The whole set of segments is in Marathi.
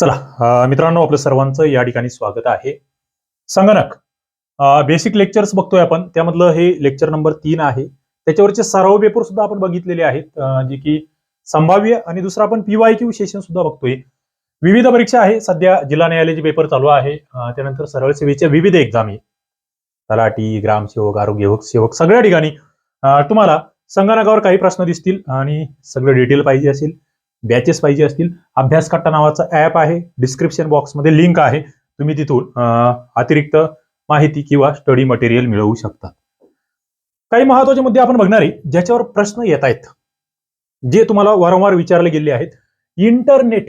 चला मित्रांनो आपलं सर्वांचं या ठिकाणी स्वागत आहे. संगणक बेसिक लेक्चर्स बघतोय आपण. त्यामधलं हे लेक्चर नंबर तीन आहे. त्याच्यावरचे सराव पेपर सुद्धा आपण बघितलेले आहेत जे की संभाव्य आणि दुसरा आपण पीवाय क्यू सेशन सुद्धा बघतोय. विविध परीक्षा आहे. सध्या जिल्हा न्यायालयाचे पेपर चालू आहे. त्यानंतर सरळ सेवेच्या विविध एक्झाम आहे. तलाठी ग्रामसेवक आरोग्य सेवक सगळ्या ठिकाणी तुम्हाला संगणकावर काही प्रश्न दिसतील आणि सगळं डिटेल पाहिजे असेल. बॅचेस पाहिजे असतील. अभ्यास कट्टा नावाचा ऍप आहे. डिस्क्रिप्शन बॉक्समध्ये लिंक आहे. तुम्ही तिथून अतिरिक्त माहिती किंवा स्टडी मटेरियल मिळवू शकता. काही महत्त्वाचे मुद्दे आपण बघणार आहे. ज्याच्यावर प्रश्न येत आहेत. जे तुम्हाला वारंवार विचारले गेले आहेत. इंटरनेट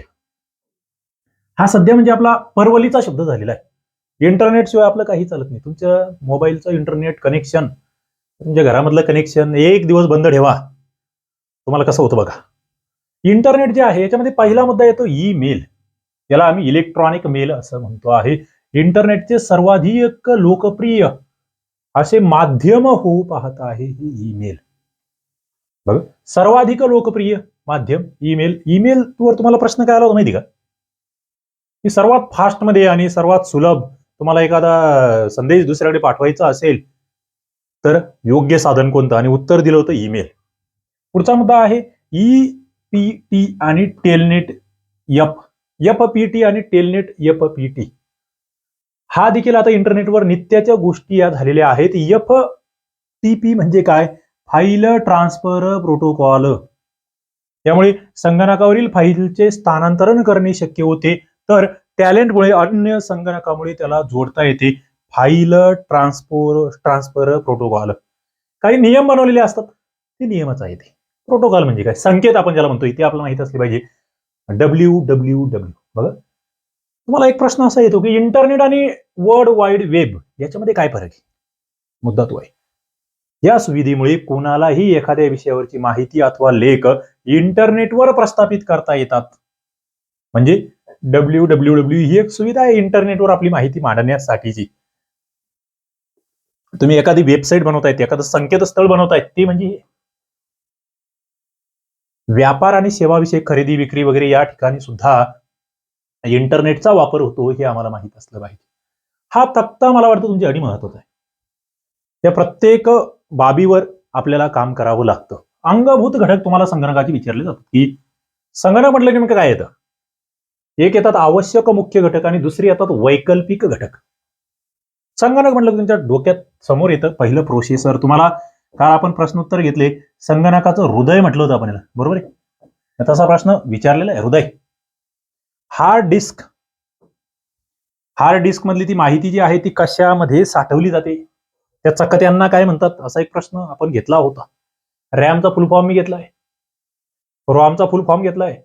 हा सध्या म्हणजे आपला परवलीचा शब्द झालेला आहे. इंटरनेट शिवाय आपलं काही चालत नाही. तुमच्या मोबाईलचं इंटरनेट कनेक्शन तुमच्या घरामधलं कनेक्शन एक दिवस बंद ठेवा. तुम्हाला कसं होतं बघा. इंटरनेट जे आहे याच्यामध्ये पहिला मुद्दा येतो ईमेल. याला आम्ही इलेक्ट्रॉनिक मेल असं म्हणतो आहे. इंटरनेटचे सर्वाधिक लोकप्रिय असे माध्यम होऊ पाहत आहे हे ईमेल. बघ सर्वाधिक लोकप्रिय माध्यम ईमेल. ईमेल वर तुम्हाला प्रश्न काय आला होता माहिती का? की सर्वात फास्टमध्ये आणि सर्वात सुलभ तुम्हाला एखादा संदेश दुसऱ्याकडे पाठवायचा असेल तर योग्य साधन कोणतं? आणि उत्तर दिलं होतं ईमेल. पुढचा मुद्दा आहे ई पी टी आणि telnet yup yup P T आणि टेलनेट यप पी टी. हा देखील आता इंटरनेटवर नित्याच्या गोष्टी या झालेल्या आहेत. यफ टी पी म्हणजे काय? File transfer protocol. त्यामुळे संगणकावरील फाईलचे स्थानांतरण करणे शक्य होते तर टॅलेंटमुळे अन्य संगणकामुळे त्याला जोडता येते. File transfer transfer protocol. काही नियम बनवलेले असतात ते नियमच आहेत. प्रोटोकॉल म्हणजे काय? संकेत आपण ज्याला म्हणतो इथे आपल्याला माहीत असले पाहिजे. डब्ल्यू डब्ल्यू डब्ल्यू बघा. तुम्हाला एक प्रश्न असा येतो की इंटरनेट आणि वर्ल्ड वाईड वेब याच्यामध्ये काय फरक आहे? मुद्दा तो आहे. या सुविधेमुळे कोणालाही एखाद्या विषयावरची माहिती अथवा लेख इंटरनेटवर प्रस्थापित करता येतात. म्हणजे डब्ल्यू डब्ल्यू डब्ल्यू ही एक सुविधा आहे इंटरनेटवर आपली माहिती मांडण्यासाठीची. तुम्ही एखादी वेबसाईट बनवतायत एखादं संकेतस्थळ बनवतायत ते म्हणजे व्यापार आणि सेवाविषयक खरेदी विक्री वगैरे या ठिकाणी सुद्धा इंटरनेटचा वापर होतो हे आम्हाला माहीत असलं पाहिजे. हा तक्ता मला वाटतं तुमच्या अडी महत्त्वाचा आहे. या प्रत्येक बाबीवर आपल्याला काम करावं लागतं. अंगभूत घटक तुम्हाला संगणकाचे विचारले जातात की संगणक म्हटलं की नेमकं काय येतं? एक येतात आवश्यक मुख्य घटक आणि दुसरी येतात वैकल्पिक घटक. संगणक म्हटलं की तुमच्या डोक्यात समोर येतं पहिलं प्रोसेसर तुम्हाला काल आपण प्रश्नोत्तर घेतले. संगणकाचं हृदय म्हटलं होतं आपण याला. बरोबर आहे? तसा प्रश्न विचारलेला आहे. हृदय. Hard disk. हार्ड डिस्क मधली ती माहिती जी आहे ती कशामध्ये साठवली जाते? त्या चकत्यांना काय म्हणतात? असा एक प्रश्न आपण घेतला होता. रॅमचा फुल फॉर्म मी घेतलाय. रॉमचा फुल फॉर्म घेतलाय.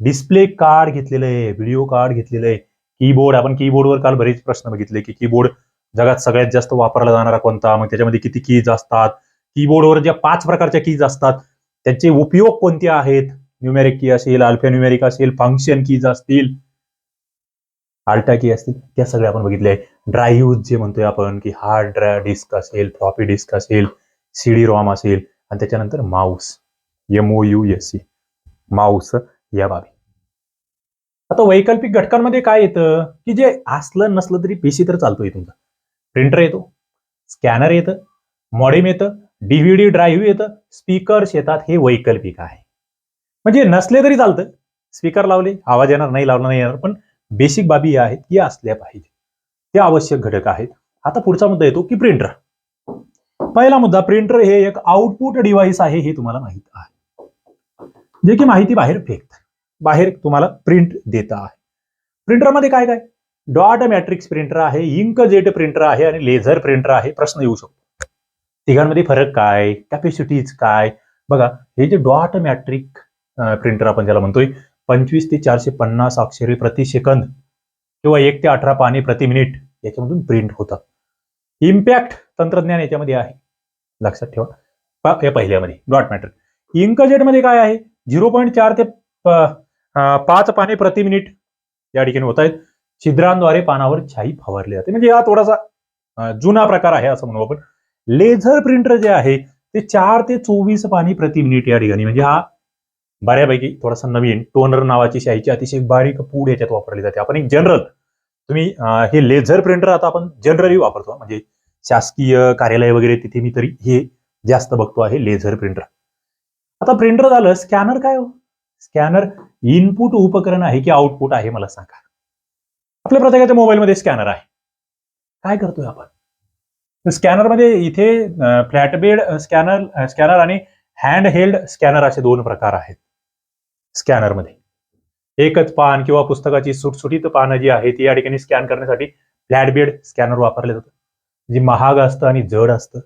डिस्प्ले कार्ड घेतलेलं आहे. व्हिडिओ कार्ड घेतलेलं आहे. कीबोर्ड. आपण कीबोर्डवर काल बरेच प्रश्न बघितले की कीबोर्ड जगात सगळ्यात जास्त वापरला जाणारा कोणता? मग त्याच्यामध्ये किती कीज असतात? कीबोर्डवर ज्या पाच प्रकारच्या कीज असतात त्यांचे उपयोग कोणते आहेत? न्यूमेरिक की असेल अल्फेन्युमेरिक असेल फंक्शन कीज असतील. आल्टा की असतील त्या सगळ्या आपण बघितले ड्राईव्ह जे म्हणतोय आपण की हार्ड डिस्क असेल फ्लॉपी डिस्क असेल सीडी रॉम असेल आणि त्याच्यानंतर mouse M O U S C mouse या बाबी. आता वैकल्पिक घटकांमध्ये काय येतं? की जे असलं नसलं तरी पेशी तर चालतोय तुमचा. प्रिंटर येतो स्कॅनर येतं मॉडेम येतं डीव्हीडी ड्राईव्ह येतं. स्पीकर्स येतात. हे वैकल्पिक आहे. म्हणजे नसले तरी चालतं. स्पीकर लावले. आवाज येणार नाही लावला नाही येणार. पण बेसिक बाबी या आहेत. या असल्या पाहिजे. ते आवश्यक घटक आहेत. आता पुढचा मुद्दा येतो की प्रिंटर पहिला मुद्दा प्रिंटर हे एक आउटपुट डिव्हाइस आहे हे तुम्हाला माहीत आहे. जे की माहिती बाहेर फेकत. बाहेर तुम्हाला प्रिंट देत आहे. प्रिंटरमध्ये काय काय? डॉट मॅट्रिक्स प्रिंटर आहे इंक जेट प्रिंटर आहे आणि लेझर प्रिंटर आहे. प्रश्न येऊ शकतो. तिघांमध्ये फरक काय? कॅपॅसिटीज काय? बघा हे जे डॉट मॅट्रिक प्रिंटर आपण ज्याला म्हणतोय पंचवीस ते चारशे पन्नास अक्षरे प्रति सेकंद किंवा एक ते अठरा पाने प्रति मिनिट याच्यामधून प्रिंट होतात इम्पॅक्ट तंत्रज्ञान याच्यामध्ये आहे. लक्षात ठेवा. या पहिल्यामध्ये डॉट मॅट्रिक इंकजेटमध्ये काय आहे? झिरो पॉईंट चार ते पाच पाने प्रति मिनिट या ठिकाणी होत आहेत. छिद्रांद्वारे पानावर छाई फवारली जाते. म्हणजे हा थोडासा जुना प्रकार आहे असं म्हणू आपण. लेझर प्रिंटर जे आहे ते चार ते चोवीस पाणी प्रति मिनिट या ठिकाणी. म्हणजे हा बऱ्यापैकी थोडासा नवीन टोनर नावाची शाईची अतिशय बारीक पूड याच्यात वापरली जाते. आपण एक जनरल तुम्ही हे लेझर प्रिंटर आता आपण जनरली वापरतो. म्हणजे शासकीय कार्यालय वगैरे तिथे मी तरी हे जास्त बघतो आहे लेझर प्रिंटर. आता प्रिंटर झालं स्कॅनर काय हो? स्कॅनर इनपुट उपकरण आहे की आउटपुट आहे मला सांगा. आपल्या प्रत्येकाच्या मोबाईलमध्ये स्कॅनर आहे. काय करतोय आपण? स्कॅनरमध्ये म्हणजे इथे फ्लॅटबेड स्कॅनर स्कॅनर आणि हँड हेल्ड स्कॅनर असे दोन प्रकार आहेत. स्कॅनरमध्ये एकच पान किंवा पुस्तकाची सुटसुटीत पानं जी आहे ती या ठिकाणी स्कॅन करण्यासाठी फ्लॅटबेड स्कॅनर वापरले जातं जे महाग असतं आणि जड असतं.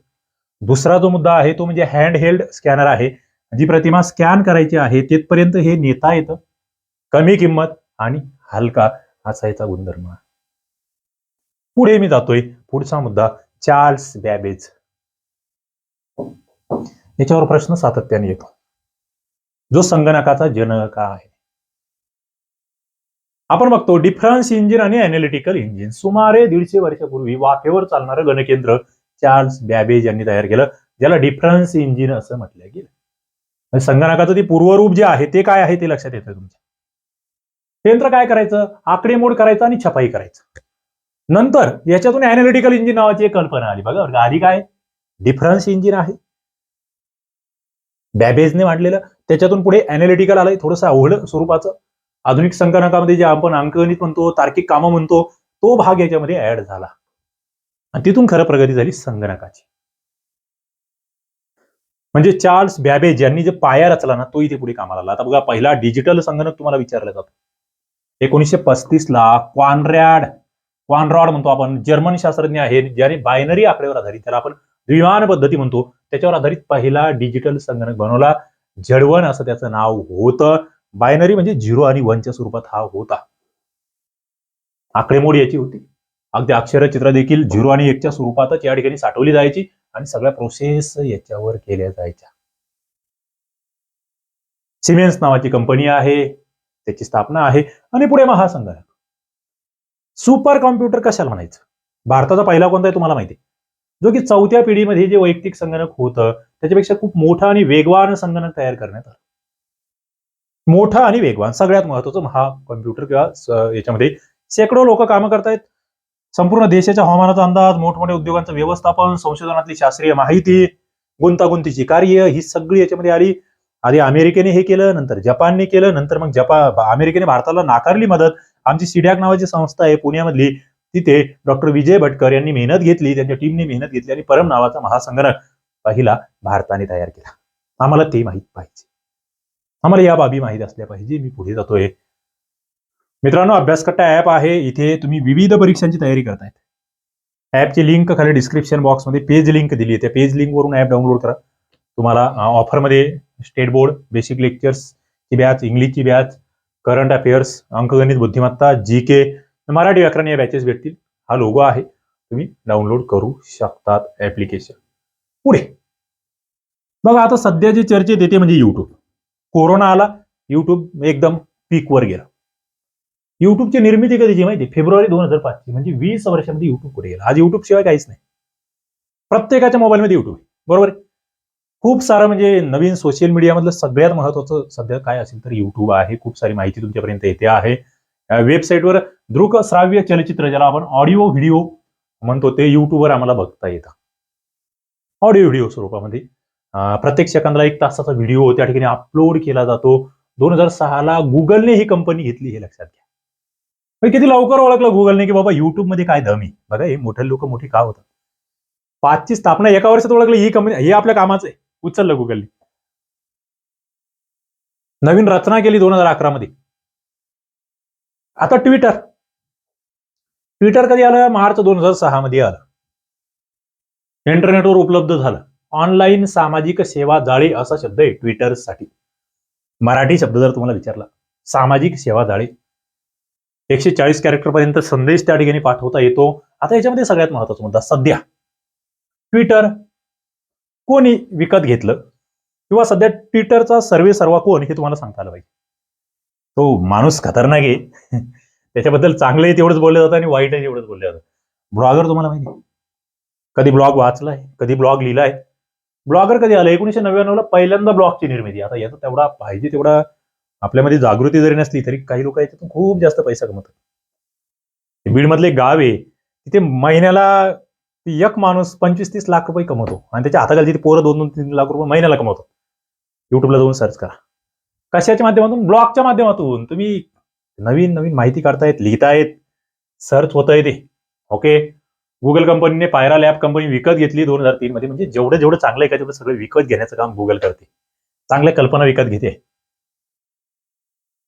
दुसरा जो मुद्दा आहे तो म्हणजे हँड हेल्ड स्कॅनर आहे. जी प्रतिमा स्कॅन करायची आहे तिथपर्यंत हे नेता येतं. कमी किंमत आणि हलका असा याचा गुणधर्म. पुढे मी जातोय. पुढचा मुद्दा चार्ल्स बॅबेज. याच्यावर प्रश्न सातत्याने येतो. जो संगणकाचा जनक आहे. आपण बघतो डिफरन्स इंजिन आणि अनालिटिकल इंजिन सुमारे दीडशे वर्षापूर्वी वाफेवर चालणारं गणकेंद्र चार्ल्स बॅबेज यांनी तयार केलं ज्याला डिफरन्स इंजिन असं म्हटलं गेलं. म्हणजे संगणकाचं ते पूर्वरूप जे आहे ते काय आहे ते लक्षात येतं तुमच्या. यंत्र काय करायचं? आकडेमोड करायचं आणि छपाई करायचं. नंतर याच्यातून अनालिटिकल इंजिन नावाची एक कल्पना आली. बघा आधी काय? डिफरन्स इंजिन आहे. बॅबेजने मांडलेलं. त्याच्यातून पुढे अनालिटिकल आलंय थोडंसं अवघड स्वरूपाचं. आधुनिक संगणकामध्ये जे आपण अंकगणित म्हणतो तार्किक कामं म्हणतो तो भाग याच्यामध्ये ऍड झाला. आणि तिथून खरं प्रगती झाली संगणकाची. म्हणजे चार्ल्स बॅबेज यांनी जे पाया रचला ना तो इथे पुढे कामाला आला. आता बघा पहिला डिजिटल संगणक तुम्हाला विचारला जातो. एकोणीसशे पस्तीस ला कॉनरॅड क्वानरॉड म्हणतो आपण. जर्मन शास्त्रज्ञ आहे ज्याने बायनरी आकडेवर आधारित त्याला आपण द्विमान पद्धती म्हणतो. त्याच्यावर आधारित पहिला डिजिटल संगणक बनवला. जडवण असं त्याचं नाव होतं. बायनरी म्हणजे झिरो आणि वनच्या स्वरूपात हा होता. आकडेमोड याची होती. अगदी अक्षरचित्र देखील झिरो आणि एकच्या स्वरूपातच या ठिकाणी साठवली जायची आणि सगळ्या प्रोसेस याच्यावर केल्या जायच्या. सिमेन्स नावाची कंपनी आहे. त्याची स्थापना आहे. आणि पुढे महासंगणक. सुपर कॉम्प्युटर कशाला म्हणायचं? भारताचा पहिला कोणता आहे तुम्हाला माहिती आहे? जो की चौथ्या पिढीमध्ये जे वैयक्तिक संगणक होतं त्याच्यापेक्षा खूप मोठा आणि वेगवान संगणक तयार करण्यात आलं. मोठा आणि वेगवान सगळ्यात महत्वाचं हा कॉम्प्युटर किंवा याच्यामध्ये शेकडो लोक कामं करतायत. संपूर्ण देशाच्या हवामानाचा अंदाज मोठमोठ्या उद्योगांचं व्यवस्थापन संशोधनातली शास्त्रीय माहिती गुंतागुंतीची कार्य ही सगळी याच्यामध्ये आली. आधी अमेरिकेने हे केलं नंतर जपानने केलं नंतर मग जपान अमेरिकेने भारताला नाकारली मदत. आमची सिडॅक नावाची संस्था आहे पुण्यामधली. तिथे डॉक्टर विजय भटकर यांनी मेहनत घेतली त्यांच्या टीमने मेहनत घेतली आणि परम नावाचा महासंगणक पहिला भारताने तयार केला. आम्हाला ते माहीत पाहिजे. आम्हाला या बाबी माहीत असल्या पाहिजे. मी पुढे जातोय. मित्रांनो अभ्यासकट्टा ऍप आहे. इथे तुम्ही विविध परीक्षांची तयारी करतायत. ऍपची लिंक खाली डिस्क्रिप्शन बॉक्समध्ये पेज लिंक दिली आहे. त्या पेज लिंक वरून ऍप डाउनलोड करा. तुम्हाला ऑफरमध्ये स्टेट बोर्ड बेसिक लेक्चर्सची बॅच इंग्लिशची बॅच करंट अफेअर्स अंकगणित बुद्धिमत्ता जी के मराठी व्याकरण या बॅचेस भेटतील. हा लोगो आहे. तुम्ही डाउनलोड करू शकतात ऍप्लिकेशन पुढे. बघा आता सध्या जे चर्चेत येते म्हणजे युट्यूब कोरोना आला युट्यूब एकदम पीकवर गेला. युट्यूबची निर्मिती कधीची माहिती फेब्रुवारी दोन हजार पाचची म्हणजे वीस वर्षामध्ये युट्यूब कुठे गेला? आज युट्यूब शिवाय काहीच नाही. प्रत्येकाच्या मोबाईलमध्ये युट्यूब बरोबर आहे? खूप सारं म्हणजे नवीन सोशल मीडियामधलं सगळ्यात महत्वाचं सध्या काय असेल तर युट्यूब आहे. खूप सारी माहिती तुमच्यापर्यंत येते आहे. वेबसाईटवर दृक श्राव्य चलचित्र ज्याला आपण ऑडिओ व्हिडिओ म्हणतो ते युट्यूबवर आम्हाला बघता येतं. ऑडिओ व्हिडिओ स्वरूपामध्ये. प्रत्येक सेकंदाला एक तासाचा व्हिडिओ त्या ठिकाणी अपलोड केला जातो. दोन हजार सहाला गुगलने ही कंपनी घेतली हे लक्षात घ्या. म्हणजे किती लवकर ओळखलं गुगलने की बाबा युट्यूबमध्ये काय दमी बघा हे मोठे लोक मोठी का होतात? पाचची स्थापना एका वर्षात ओळखली ही कंपनी हे आपल्या कामाचं आहे. उचललं गुगलने नवीन रचना केली दोन हजार अकरा मध्ये. आता ट्विटर ट्विटर कधी आलं? मार्च दोन हजार सहा मध्ये आलं. इंटरनेटवर उपलब्ध झालं. ऑनलाईन सामाजिक सेवा जाळे असा शब्द आहे ट्विटरसाठी मराठी शब्द जर तुम्हाला विचारला सामाजिक सेवा जाळे. एकशे चाळीस कॅरेक्टर पर्यंत संदेश त्या ठिकाणी पाठवता येतो. आता याच्यामध्ये सगळ्यात महत्त्वाचा मुद्दा सध्या. ट्विटर कोणी विकत घेतलं? किंवा सध्या ट्विटरचा सर्वे सर्वा कोण हे तुम्हाला सांगता आलं पाहिजे. तो माणूस खतरनाक आहे. त्याच्याबद्दल चांगलंही तेवढंच बोललं जातं आणि वाईटही तेवढंच बोललं जातं. ब्लॉगर तुम्हाला माहिती कधी ब्लॉग वाचलाय कधी ब्लॉग लिहिलाय. ब्लॉगर कधी आलं? एकोणीशे नव्याण्णवला पहिल्यांदा ब्लॉगची निर्मिती. आता याचा तेवढा पाहिजे तेवढा आपल्यामध्ये जागृती जरी नसली तरी काही लोक याच्यातून खूप जास्त पैसा कमवतात. बीडमधले गाव आहे तिथे महिन्याला एक माणूस पंचवीस तीस लाख रुपये कमवतो. आणि त्याच्या हाताखाली तिथे पोरं दोन दोन तीन लाख रुपये महिन्याला कमवतो. युट्यूबला जाऊन सर्च करा. कशाच्या माध्यमातून? ब्लॉगच्या माध्यमातून. तुम्ही नवीन नवीन माहिती काढतायत लिहितायत सर्च होत आहे ते ओके गुगल कंपनीने पायरा लॅब कंपनी विकत घेतली दोन हजार तीन मध्ये. म्हणजे जेवढं जेवढं चांगलं आहे का तेवढं सगळं विकत घेण्याचं काम गुगल करते. चांगल्या कल्पना विकत घेते.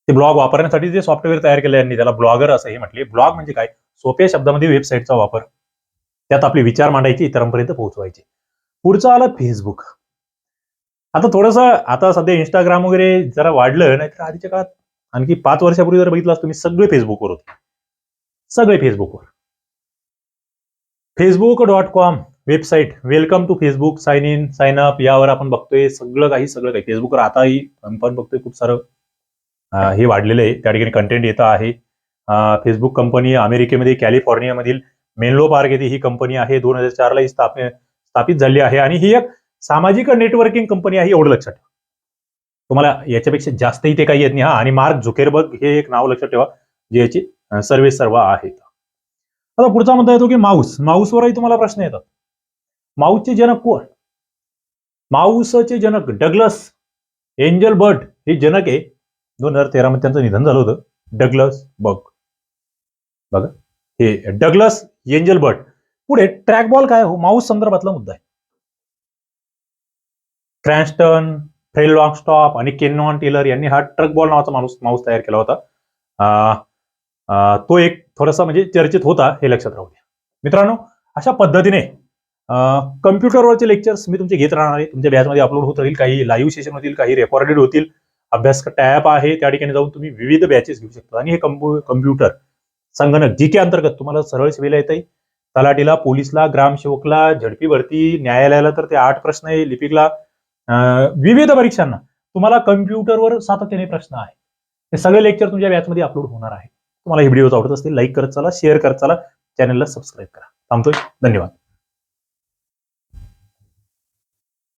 ते ब्लॉग वापरण्यासाठी जे सॉफ्टवेअर तयार केलं यांनी त्याला ब्लॉगर असं हे म्हटले. ब्लॉग म्हणजे काय? सोप्या शब्दामध्ये वेबसाईटचा वापर. त्यात आपले विचार मांडायचे इतरांपर्यंत पोहोचवायचे. पुढचं आलं फेसबुक आता थोडंसं आता सध्या इंस्टाग्राम वगैरे जरा वाढलं नाही तर आधीच्या काळात आणखी पाच वर्षापूर्वी जर बघितलं असतं तुम्ही सगळे फेसबुकवर होते. सगळे फेसबुकवर Facebook dot com website welcome to Facebook sign in sign up यावर आपण बघतोय सगळं काही सगळं काही. फेसबुकवर आताही आपण बघतोय खूप सारं. हे वाढलेलं आहे. त्या ठिकाणी कंटेंट येतं आहे. फेसबुक कंपनी अमेरिकेमध्ये कॅलिफोर्नियामधील मेनलो पार्क येथे ही कंपनी आहे. दोन हजार चारला ही स्थाप- स्थापित झाली आहे. आणि ही एक सामाजिक नेटवर्किंग कंपनी आहे एवढं लक्षात ठेवा. तुम्हाला याच्यापेक्षा जास्तही ते काही येत नाही. हा आणि मार्क झुकेरबर्ग हे एक नाव लक्षात ठेवा जे याचे सर्वे सर्व आहेत. आता पुढचा म्हणता येतो की माऊस. माऊसवरही तुम्हाला प्रश्न येतात. माऊसचे जनक कोण? माऊसचे जनक डगलस एंजल बर्ट हे जनक आहे. दोन हजार तेरा मध्ये त्यांचं निधन झालं होतं. डगलस बग. बघा. हे डगलस एंजल बर्ट पुढे ट्रॅकबॉल काय? हो माऊस संदर्भातला मुद्दा आहे. क्रॅन्स्टन फ्रेल लॉंगस्टॉप आणि केनॉन टेलर यांनी हा ट्रक बॉल नावाचा माणूस माऊस तयार केला होता. तो एक थोडासा म्हणजे चर्चेत होता हे लक्षात राहू द्या. मित्रांनो अशा पद्धतीने कम्प्युटरवरचे लेक्चर्स मी तुमचे घेत राहणार आहे. तुमच्या बॅचमध्ये अपलोड होत राहील काही लाईव्ह सेशन होतील काही रेकॉर्डेड होतील. अभ्यास टॅप आहे त्या ठिकाणी जाऊन तुम्ही विविध बॅचेस घेऊ शकता. आणि हे कम्प्युटर संगणक जी के अंतर्गत तुम्हाला सरळ सेवेला येते तलाटीला पोलीसला ग्रामसेवकला झडपी भरती न्यायालयाला तर ते आठ प्रश्न आहे लिपिकला. विविध परीक्षांना. तुम्हाला कम्प्युटरवर सातत्याने प्रश्न आहे. हे सगळे लेक्चर तुमच्या बॅचमध्ये अपलोड होणार आहे. तुम्हाला हे व्हिडिओ आवडत असतील लाईक करत चला शेअर करत चला चॅनलला सबस्क्राईब करा. थांबतोय. धन्यवाद.